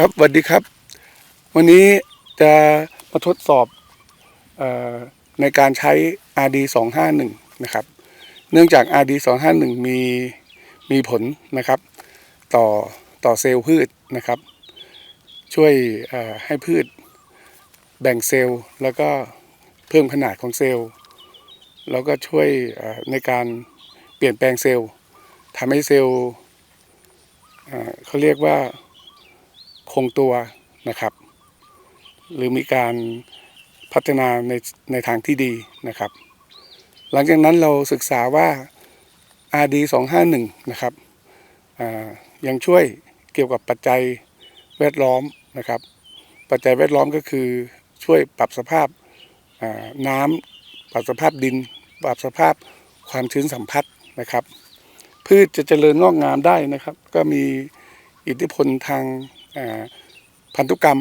ครับสวัสดีครับ วันนี้จะมาทดสอบอในการใช้ RD 251นะครับ เนื่องจาก RD 251มีมีผลนะครับ ต่อต่อเซลล์พืชนะครับ ช่วยให้พืชแบ่งเซลล์แล้วก็เพิ่มขนาดของเซลล์ แล้วก็ช่วยในการเปลี่ยนแปลงเซลล์ทำให้เซลล์เขาเรียกว่า คงตัวนะครับ หรือมีการพัฒนาในในทางที่ดีนะครับ หลังจากนั้นเราศึกษาว่า RD 251นะครับยังช่วยเกี่ยวกับปัจจัยแวดล้อมนะครับ ปัจจัยแวดล้อมก็คือช่วยปรับสภาพน้ำปรับสภาพดิน ปรับสภาพความชื้นสัมผัสนะครับ พืชจะเจริญงอกงามได้นะครับ ก็มีอิทธิพลทาง พันธุกรรม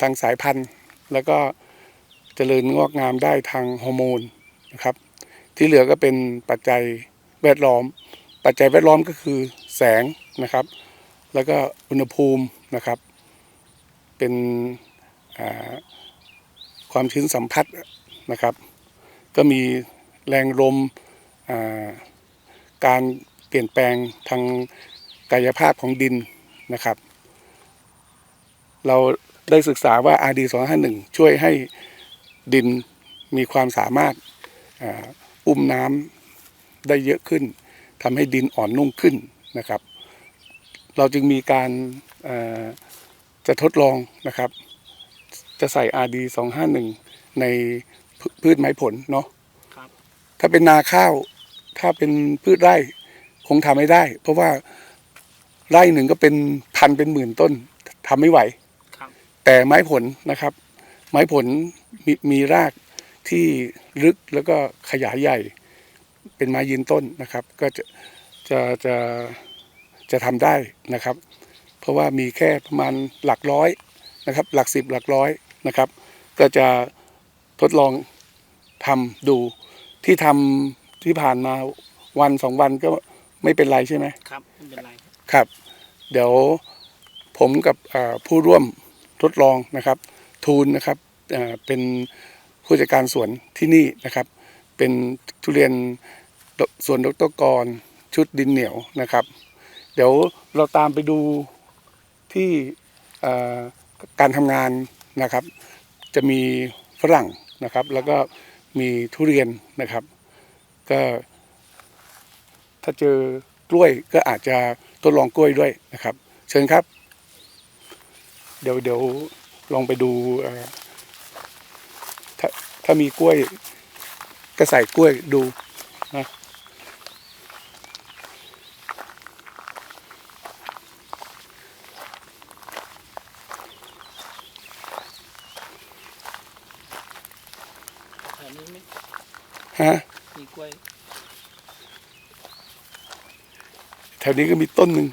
ทางสายพันธุ์ แล้วก็เจริญงอกงามได้ทางฮอร์โมนนะครับ ที่เหลือก็เป็นปัจจัยแวดล้อม ปัจจัยแวดล้อมก็คือแสงนะครับ แล้วก็อุณหภูมินะครับ เป็นความชื้นสัมผัสนะครับ ก็มีแรงลมการเปลี่ยนแปลงทางกายภาพของดินนะครับ เราได้ศึกษาว่า RD 251 ช่วยให้ดินมีความสามารถอ่าอุ้มน้ำได้เยอะขึ้นทำให้ดินอ่อนนุ่มขึ้นนะครับ เราจึงมีการเอ่อจะทดลองนะครับ จะใส่ RD 251 ในพืพืชไม้ผลเนาะครับถ้าเป็นนาข้าวถ้าเป็นพืชไร่คงทำไม่ได้ เพราะว่าไร่หนึ่งก็เป็นพันเป็นหมื่นต้นทำไม่ไหวครับ แต่ไม้ผลนะครับ ไม้ผลมีมีรากที่ลึกแล้วก็ขยายใหญ่ เป็นไม้ยืนต้นนะครับ ก็จะจะจะจะทำได้นะครับ เพราะว่ามีแค่ประมาณหลักร้อยนะครับ หลักสิบหลักร้อยนะครับ ก็จะทดลองทำดูที่ทำที่ผ่านมาวันสองวันก็ไม่เป็นไรใช่ไหมครับไม่เป็นไรครับครับเดี๋ยวผมกับเอ่อผู้ร่วม ทดลองนะครับ ทูลนะครับเป็นผู้จัดการสวนที่นี่นะครับ เป็นทุเรียนสวนดรกรชุดดินเหนียวนะครับ เดี๋ยวเราตามไปดูที่การทำงานนะครับ จะมีฝรั่งนะครับ แล้วก็มีทุเรียนนะครับ ก็ถ้าเจอกล้วยก็อาจจะทดลองกล้วยด้วยนะครับ เชิญครับ เดี๋ยวเดี๋ยวลองไปดูเอ่อถ้าถ้ามีกล้วยก็ใส่กล้วยดูนะแถวนี้ไม่ฮะมีกล้วยแถวนี้ก็มีต้นหนึ่ง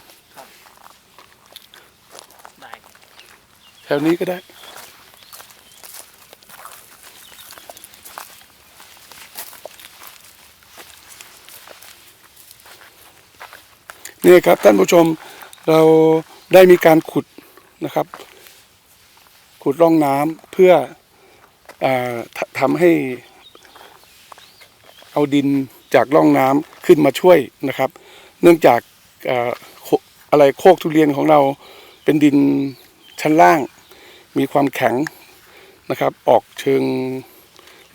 ได้ แถวนี้ก็ได้ นี่ครับท่านผู้ชมเราได้มีการขุดนะครับ ขุดร่องน้ำเพื่ออทำให้ เอาดินจากร่องน้ำขึ้นมาช่วยนะครับ เนื่องจากออะไรโคกทุเรียนของเราเป็นดินชั้นล่าง มีความแข็งนะครับ ออกเชิง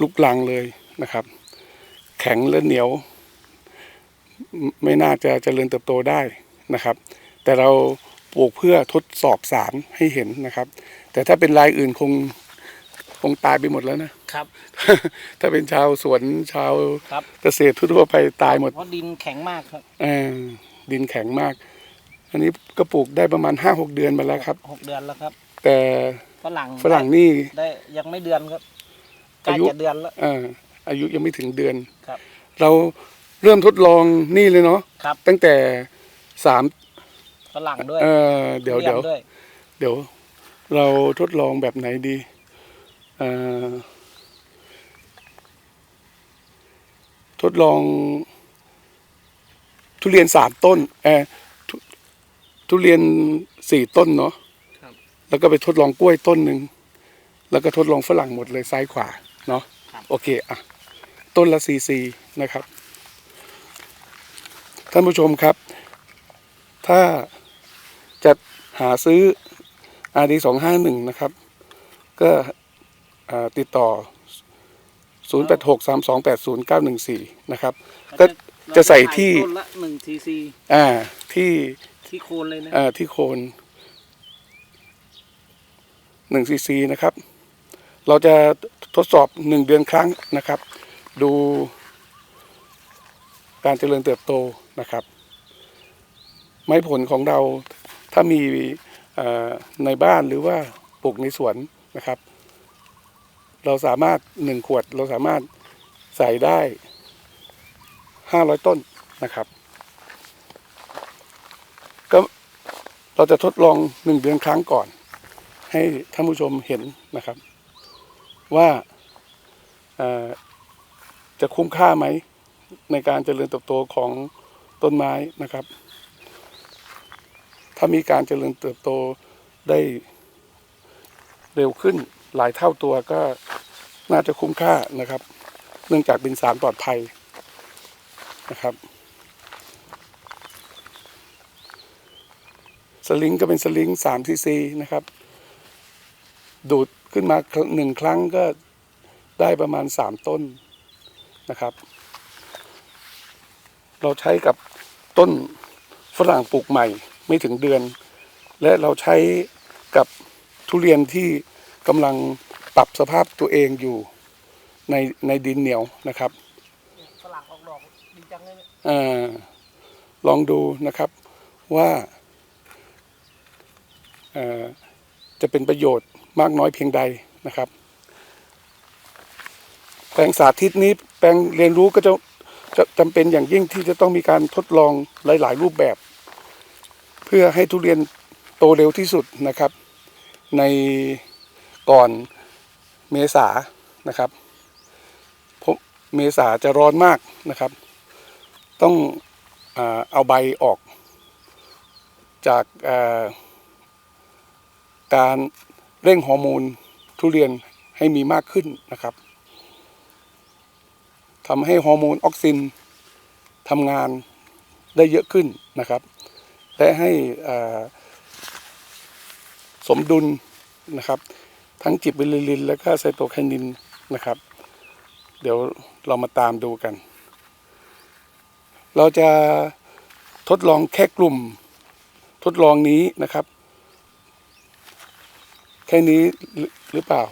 ลุกลังเลยนะครับ แข็งและเหนียว ไม่ไม่น่าจะเจริญเติบโตได้นะครับ แต่เราปลูกเพื่อทดสอบสารให้เห็นนะครับ แต่ถ้าเป็นรายอื่นคงคงตายไปหมดแล้วนะครับ ถ้าเป็นชาวสวนชาวครับ เกษตรทั่วๆไปตายหมดเพราะดินแข็งมากครับเออดินแข็งมาก อันนี้ก็ปลูกได้ประมาณห้าหกเดือนมาแล้วครับ หกเดือนแล้วครับ แต่ ฝรั่งฝรั่งนี่ได้ยังไม่เดือนครับใกล้อายุจะเดือนแล้วเอออายุยังไม่ถึงเดือนครับ เราเริ่มทดลองนี่เลยเนาะครับ ตั้งแต่สามฝรั่งด้วยเออเดี๋ยวทุเดี๋ยวรีนด้วยเดี๋ยว เราทดลองแบบไหนดีเอ่อทดลอง ทุเรียนสามต้นเออทุทุเรียนสี่ต้นเนาะครับ แล้วก็ไปทดลองกล้วยต้นหนึ่งแล้วก็ทดลองฝรั่งหมดเลยซ้ายขวาเนาะครับโอเคอะต้นละซีซีนะครับ ท่านผู้ชมครับ ถ้าจะหาซื้อ RD สองห้าหนึ่งนะครับ ก็อ่าติดต่อ 0 8 6 3 2 8 0 9 1 4 นะครับ ก็จะใส่ที่ต้นละหนึ่งทีซีอ่าที่ที่โคนเลยนะอ่าที่โคน หนึ่งซีซีนะครับ เราจะทดสอบหนึ่งเดือนครั้งนะครับ ดูการเจริญเติบโตนะครับ ไม้ผลของเราถ้ามีในบ้านหรือว่าปลูกในสวนนะครับ เราสามารถหนึ่งขวดเราสามารถใส่ได้ห้าร้อยต้นนะครับก็เราจะทดลองหนึ่งเดือนครั้งก่อน ให้ท่านผู้ชมเห็นนะครับ ว่าจะคุ้มค่าไหมในการเจริญเติบโตของต้นไม้นะครับ ถ้ามีการเจริญเติบโตได้เร็วขึ้นหลายเท่าตัวก็น่าจะคุ้มค่านะครับ เนื่องจากเป็นสารปลอดภัยนะครับสลิงก็เป็นสลิงสามซีซีนะครับ ดูดขึ้นมาหนึ่งครั้งก็ได้ประมาณสามต้นนะครับ เราใช้กับต้นฝรั่งปลูกใหม่ไม่ถึงเดือน และเราใช้กับทุเรียนที่กำลังปรับสภาพตัวเองอยู่ในในดินเหนียวนะครับฝรั่งออกดอกดีจังเลยเนี่ยลองดูนะครับว่าอ่อจะเป็นประโยชน์ มากน้อยเพียงใดนะครับ แปลงสาธิตนี้แปลงเรียนรู้ก็จะจะจำเป็นอย่างยิ่งที่จะต้องมีการทดลองหลาย ๆ รูปแบบ เพื่อให้ทุเรียนโตเร็วที่สุดนะครับ ในก่อนเมษานะครับเพราะเมษาจะร้อนมากนะครับ ต้องอเอาใบออกจากการ เร่งฮอร์โมนทุเรียนให้มีมากขึ้นนะครับทำให้ฮอร์โมนออกซินทำงานได้เยอะขึ้นนะครับ และให้สมดุลนะครับ ทั้งจิบวิลิลิน และก็ไซโตไคนินนะครับ เดี๋ยวเรามาตามดูกัน เราจะทดลองแค่กลุ่มทดลองนี้นะครับ แค่นี้หรือหรือเปล่า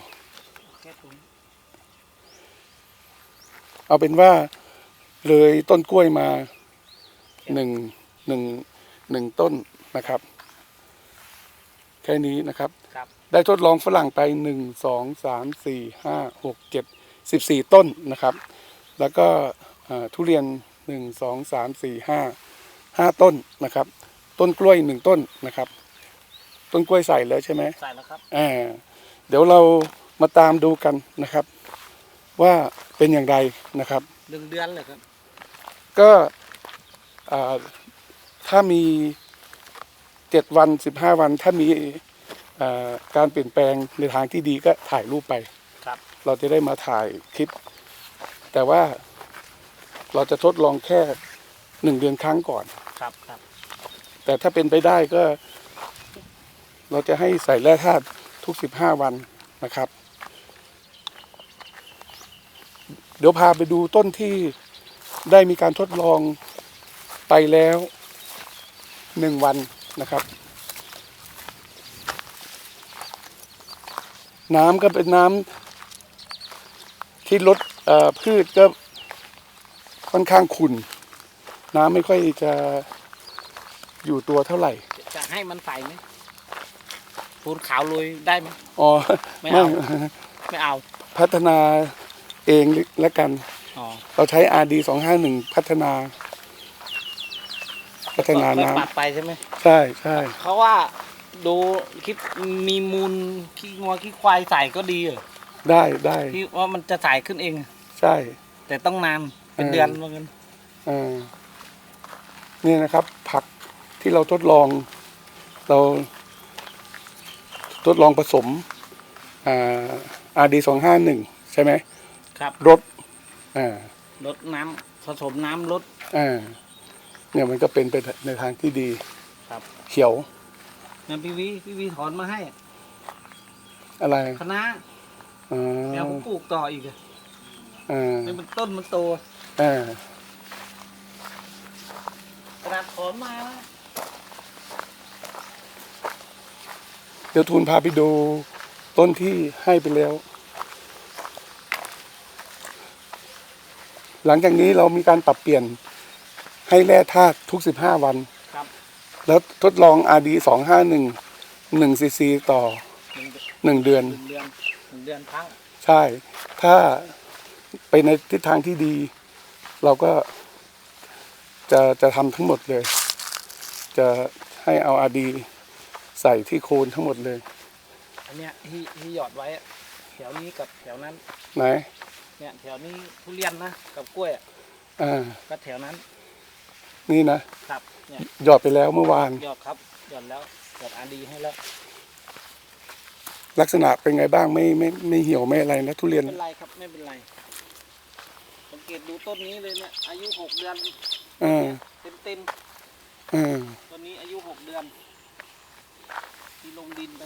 แค่ถุงเอาเป็นว่าเลยต้นกล้วยมาหนึ่งหนึ่งหนึ่งต้นนะครับ แค่นี้นะครับครับ ได้ทดลองฝรั่งไปหนึ่งสองสามสี่ห้าหกเจ็ดสิบสี่ต้นนะครับ แล้วก็อ่าทุเรียนหนึ่งสองสามสี่ห้าห้าต้นนะครับ ต้นกล้วยหนึ่งต้นนะครับ ต้นกล้วยใส่แล้วใช่ไหมใส่แล้วครับอ่าเดี๋ยวเรามาตามดูกันนะครับ ว่าเป็นอย่างไรนะครับหนึ่งเดือนเลยครับ ก็อ่าถ้ามีเจ็ดวันสิบห้าวันถ้ามีอ่าการเปลี่ยนแปลงในทางที่ดีก็ถ่ายรูปไป ครับ เราจะได้มาถ่ายคลิป แต่ว่าเราจะทดลองแค่หนึ่งเดือนครั้งก่อน ครับครับแต่ถ้าเป็นไปได้ก็ เราจะให้ใส่แร่ธาตุทุกสิบห้าวันนะครับ เดี๋ยวพาไปดูต้นที่ได้มีการทดลองไปแล้วหนึ่งวันนะครับ น้ำก็เป็นน้ำที่ลดพืชก็ค่อนข้างขุ่นน้ำไม่ค่อยจะอยู่ตัวเท่าไหร่ จะให้มันใส่ไหม ปูนขาวโรยได้ไหมอ๋อไม่เอาไม่ไม่เอา พัฒนาเองแล้วกันอ๋อเราใช้ RD 2 5 1พัฒนา พัฒนาไม่น้ปัดไปใช่ไหมำใช่ใช่เพราะว่าดูคลิปมีมูลขี้งัวขี้ควายใส่ก็ดีอะได้ได้ที่ว่ามันจะใส่ขึ้นเอง ใช่ แต่ต้องนานเป็นเออเดือนเหมือนกันอ่านี่นะครับ ผักที่เราทดลองเรา ทดลองผสมอาร์ดีสองห้าหนึ่งใช่ไหมครับรถอ่าลดน้ำผสมน้ำลด อ่าเนี่ยมันก็เป็นไปในทางที่ดีครับ เขียวเนี่ยพี่วีพี่วีถอนมาให้อะไรคณะอ่าแล้วผมปลูกต่ออีกอะอ่านี่มันต้นมันโตอ่าขนาดถอนมานะ เดี๋ยวทูลพาไปดูต้นที่ให้ไปแล้ว หลังจากนี้เรามีการปรับเปลี่ยนให้แร่ธาตุทุก15วัน ครับแล้วทดลอง RD 251 1ซีซีต่อหนึ่งเดือน1เดือนหนึ่งเดือนหนึ่งเดือนครั้งใช่ ถ้าไปในทิศทางที่ดี เราก็จะจะทำทั้งหมดเลย จะให้เอา RD ใส่ที่โคนทั้งหมดเลย อันเนี้ยที่ที่หยอดไว้อะแถวนี้กับแถวนั้น ไหนเนี่ยแถวนี้ทุเรียนนะกับกล้วยอะอ่าก็แถวนั้นนี่นะครับเนี่ยหยอดไปแล้วเมื่อวาน หยอดครับหยอดแล้วหยอดอาดีให้แล้วลักษณะเป็นไงบ้างไม่ไม่ไม่เหี่ยวไม่อะไรนะทุเรียนไม่เป็นไรครับไม่เป็นไรสังเกตดูต้นนี้เลยเนี่ยอายุหกเดือนอ่าเต็มเต็มอ่าๆต้นนี้อายุหกเดือน ที่ลงดินไป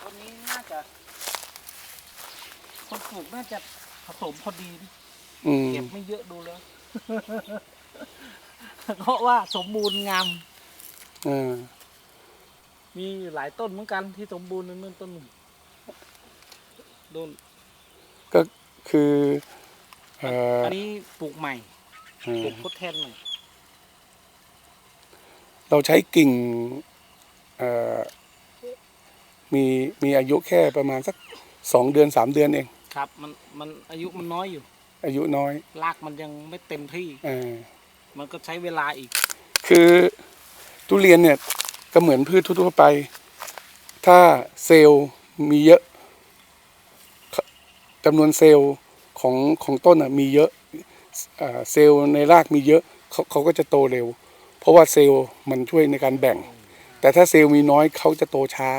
ต้นนี้น่าจะ คนปลูกน่าจะผสมพอดีนะอืมเก็บไม่เยอะดูแล้ว เพราะว่าสมบูรณ์งามอ่ามีอยู่หลายต้นเหมือนกันที่สมบูรณ์นั่นต้นหนึ่งโดนก็คือเอ่ออันนี้ปลูกใหม่อืปลูมกทดแทนใหม่ เราใช้กิ่งเอ่อมีมีอายุแค่ประมาณสักสองเดือนสามเดือนเองครับ มันมันอายุมันน้อยอยู่ อายุน้อยรากมันยังไม่เต็มที่อ่ามันก็ใช้เวลาอีก คือทุเรียนเนี่ยก็เหมือนพืชทั่วๆไป ถ้าเซลล์มีเยอะจำนวนเซลล์ของของต้นอะมีเยอะอ่าเซลล์ในรากมีเยอะเขาเขาก็จะโตเร็ว เพราะว่าเซลล์มันช่วยในการแบ่ง แต่ถ้าเซลล์มีน้อยเขาจะโตช้า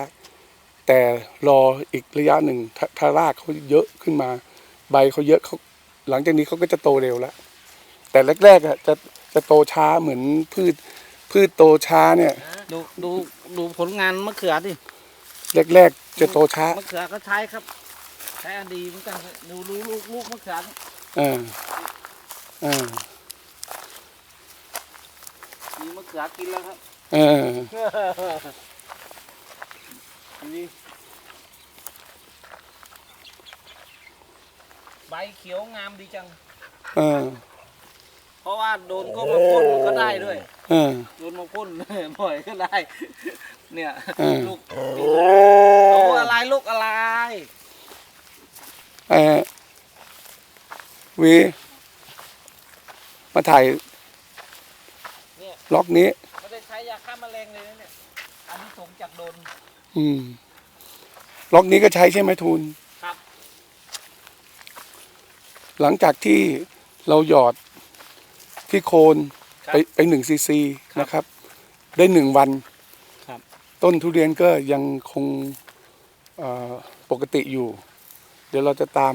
แต่รออีกระยะหนึ่งถ้าถ้ารากเขาเยอะขึ้นมา ใบเขาเยอะเขาหลังจากนี้เขาก็จะโตเร็วแล้วแต่แรกๆอะจะจะโตช้าเหมือนพืชพืชโตช้าเนี่ย ดูดูดูผลงานมะเขือดิแรกๆจะโตช้ามะเขือก็ใช้ครับใช้อดีเหมือนกันดูดูลูกลูกมะเขืออ่าอ่า มีมะเขือกินแล้วครับอ่านี่ใบเขียวงามดีจังอ่าเพราะว่าโดนก็มาพ่นก็ได้ด้วยอ่าโดนมาพ่นบ่อยก็ได้ เนี่ยอืมลูกโอ้อะไรลูกอะไร เอ่อวีมาถ่ายเนี่ย ล็อกนี้ไม่ได้ใช้ยาฆ่าแมลงเลยนะเนี่ยอันนี้สงจากโดนอืม ล็อกนี้ก็ใช้ใช่ไหมทูลครับ หลังจากที่เราหยอดที่โคนครับไปไปหนึ่งซีซีครับนะครับ ได้หนึ่งวันครับ ต้นทุเรียนก็ยังคงเอ่อปกติอยู่ เดี๋ยวเราจะตาม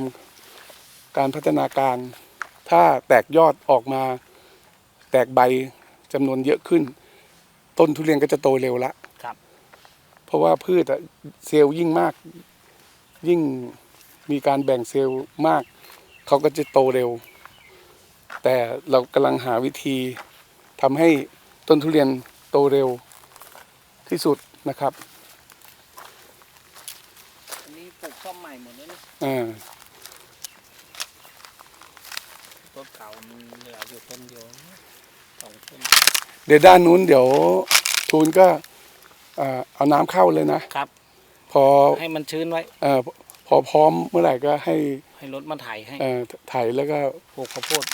การพัฒนาการ ถ้าแตกยอดออกมา แตกใบ จำนวนเยอะขึ้น ต้นทุเรียนก็จะโตเร็วละครับ เพราะว่าพืชอะเซลล์ยิ่งมาก ยิ่งมีการแบ่งเซลล์มาก เขาก็จะโตเร็ว แต่เรากำลังหาวิธีทำให้ต้นทุเรียนโตเร็วที่สุดนะครับอันนี้ปลูกซ่อมใหม่หมดเลยนะอ่าต้นเก่ามันเหลืออยู่ต้นเดียวนะสองต้น เดี๋ยวด้านนู้นเดี๋ยวทูนก็เอ่อเอาน้ำเข้าเลยนะครับ พอให้มันชื้นไว้ เอ่อพอพร้อมเมื่อไหร่ก็ให้ให้รถมาไถให้เอ่อไถแล้วก็ปลูกข้าวโพด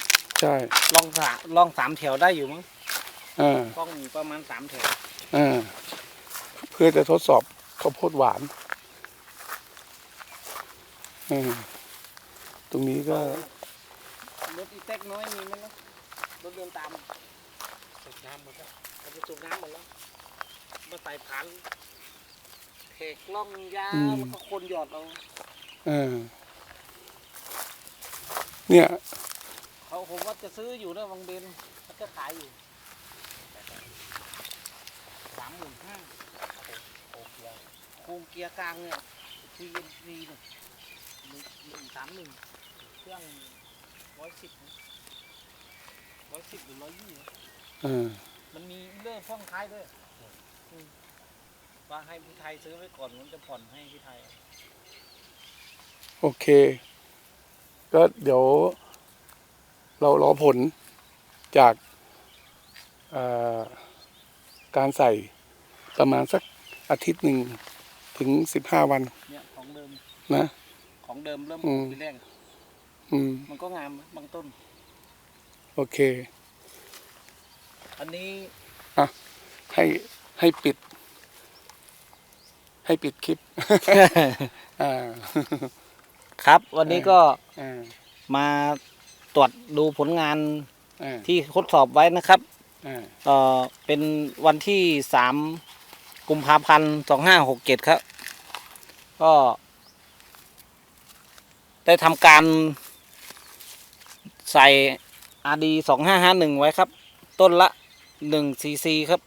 ใช่ล่องสาล่องสามแถวได้อยู่มั้งอ่าล่องอยู่ประมาณสามแถวอ่าเพื่อจะทดสอบข้าวโพดหวานอ่าตรงนี้ก็ รถอีแท็กน้อยมีไหมล่ะรถเดินตาม สูบน้ำหมดแล้วเอาไปสูบน้ำหมดแล้วมาใส่ผ่านเทกล่องยาอืม แล้วก็คนหยอดเอาเออ เนี่ย เขาผมว่าจะซื้ออยู่นะวังเบนเขาจะขายอยู่สามหมื่นห้าโอเคโครงเกียร์กลางเนี่ยทีเอ็นซีเนี่ยหนึ่งหนึ่งสามหนึ่งเครื่องร้อยสิบร้อยสิบหรือร้อยยี่เออ มันมีเรื่องพ่องท้ายด้วยอืมว่าให้พี่ไทยซื้อไว้ก่อนมันจะผ่อนให้พี่ไทย โอเค ก็เดี๋ยว เรารอผลจากเอ่อการใส่ประมาณสักอาทิตย์หนึ่งถึงสิบห้าวัน เนี่ยของเดิมนะ ของเดิมเริ่มอืมทีแรกอืมมันก็งามนะบางต้น โอเค อันนี้ให้ให้ปิด ให้ปิดคลิป อ่าครับ วันนี้ก็อ่ามาตรวจดูผลงานอ่าที่ทดสอบไว้นะครับอ่าเอ่อเป็นวันที่สามกุมภาพันธ์สองห้าหกเจ็ดครับ ก็ ได้ทำการใส่ RD สองห้าห้าหนึ่งไว้ครับ ต้นละ หนึ่งซีซีครับ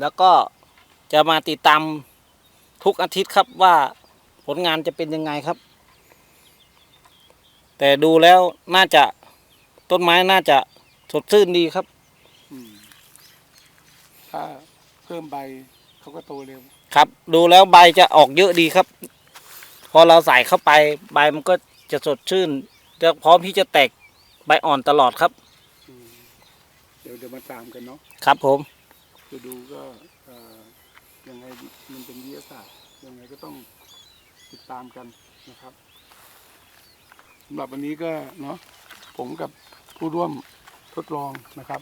แล้วก็จะมาติดตามทุกอาทิตย์ครับว่าผลงานจะเป็นยังไงครับ แต่ดูแล้วน่าจะต้นไม้น่าจะสดชื่นดีครับอืมถ้าเพิ่มใบเขาก็โตเร็ว ครับ ดูแล้วใบจะออกเยอะดีครับ พอเราใส่เข้าไปใบมันก็จะสดชื่นจะพร้อมที่จะแตก ใบอ่อนตลอดครับอืมเดี๋ยวเดี๋ยวมาตามกันเนาะครับผม คือดูก็เอ่อยังไงมันเป็นวิทยาศาสตร์ยังไงก็ต้องติดตามกันนะครับสำหรับวันนี้ก็เนาะผมกับผู้ร่วมทดลองนะครับ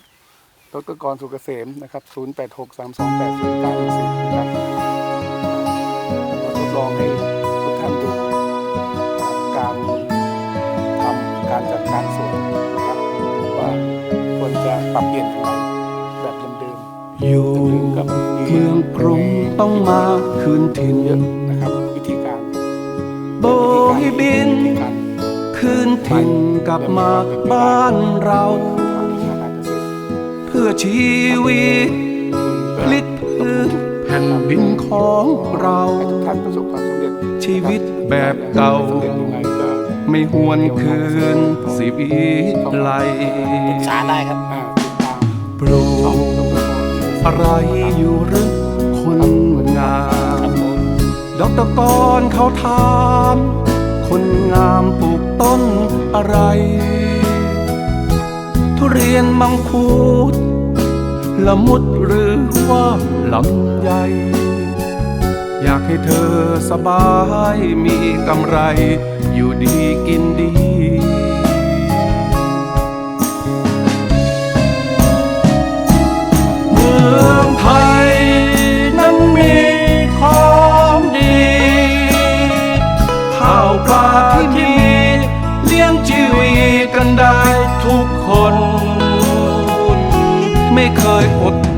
ดรกรสุกเกษมนะครับ 0 8 6 3 2 8 0 9 1 4นะครับมาทดลองให้ เมืองกรุงต้องมาคืนถิ่นเยอะนะครับ วิธีการโบยบินวิธีการคืนถิ่นกลับมาบ้านเราทางวิชาการเกษตรเพื่อชีวิตพลิกพื้นแผ่นดินของเราให้ทุกท่านประสบความสำเร็จชีวิตแบบเก่าสำเร็จยังไงก็ไม่หวนคืนสิวิไลปรึกษาได้ครับอ่าติดตามปลูช่องกดร อะไรอยู่หรือคนงามดอกตะกอนเขาถาม คนงามปลูกต้นอะไร ทุเรียนมังคุดละมุดหรือว่าลำไยอยากให้เธอสบายมีกำไร อยู่ดีกินดี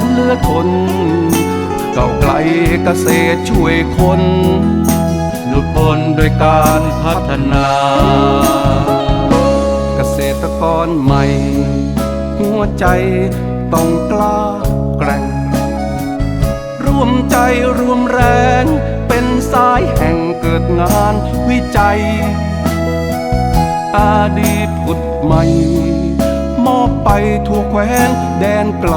นเลือทนเก่าไกลเกษตรช่วยคนหลุดพ้นโดยการพัฒนา เกษตรกรใหม่ หัวใจต้องกล้าแกร่ง ร่วมใจรวมแรง เป็นสายแห่งเกิดงานวิจัย อาดีตผุดใหม่ มอบไปทั่วแคว้นแดนไกล